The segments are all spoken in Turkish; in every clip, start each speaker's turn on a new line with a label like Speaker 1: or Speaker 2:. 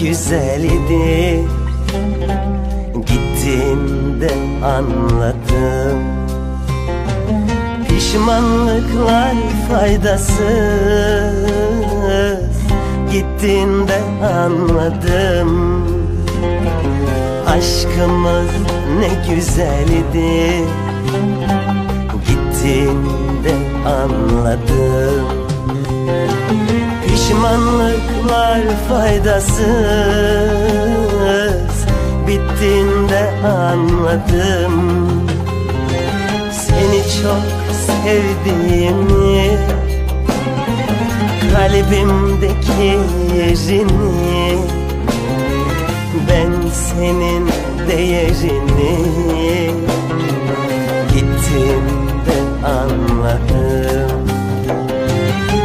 Speaker 1: güzeldi Gittiğinde anladım. Pişmanlıklar faydasız. Gittiğinde anladım. Aşkımız ne güzeldi Gittiğinde anladım Pişmanlıklar faydasız. Bittiğinde anladım. Seni çok sevdiğimi Kalbimdeki yerini Ben senin değerini Gittiğimde anladım.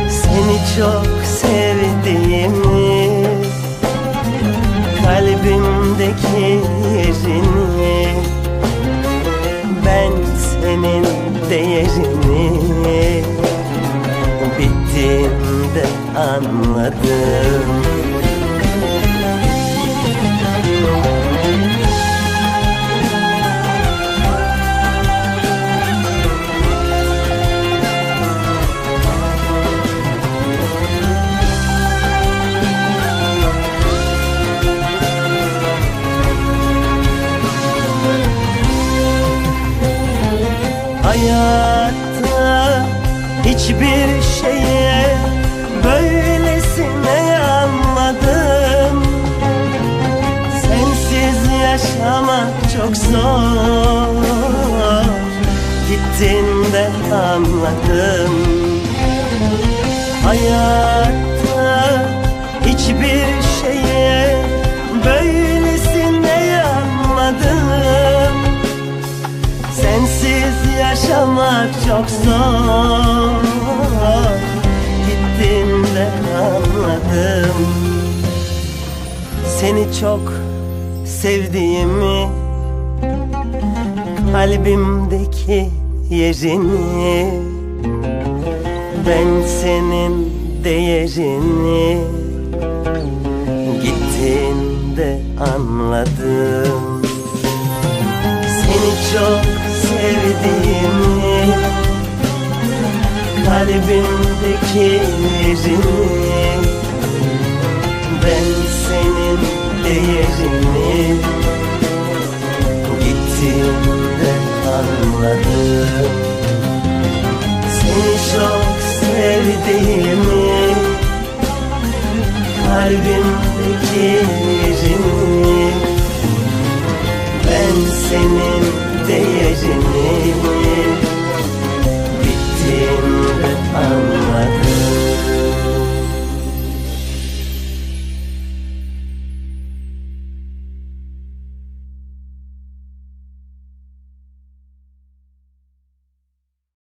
Speaker 1: Seni çok sevdiğimi Kalbimdeki yerini Ben senin değerini Bittiğinde anladım Hayatta hiçbir şeye böylesine yanmadım. Sensiz yaşamak çok zor. Gittiğinde anladım. Hayatta yaşamak çok zor. Gittiğinde anladım. Seni çok sevdiğimi Kalbimdeki yerini Ben senin değerini Gittiğinde anladım. Seni çok sevdiğimi Kalbimdeki yerini Ben senin değerini Gittiğinde anladım. Seni çok sevdiğimi Kalbimdeki yerini ben senin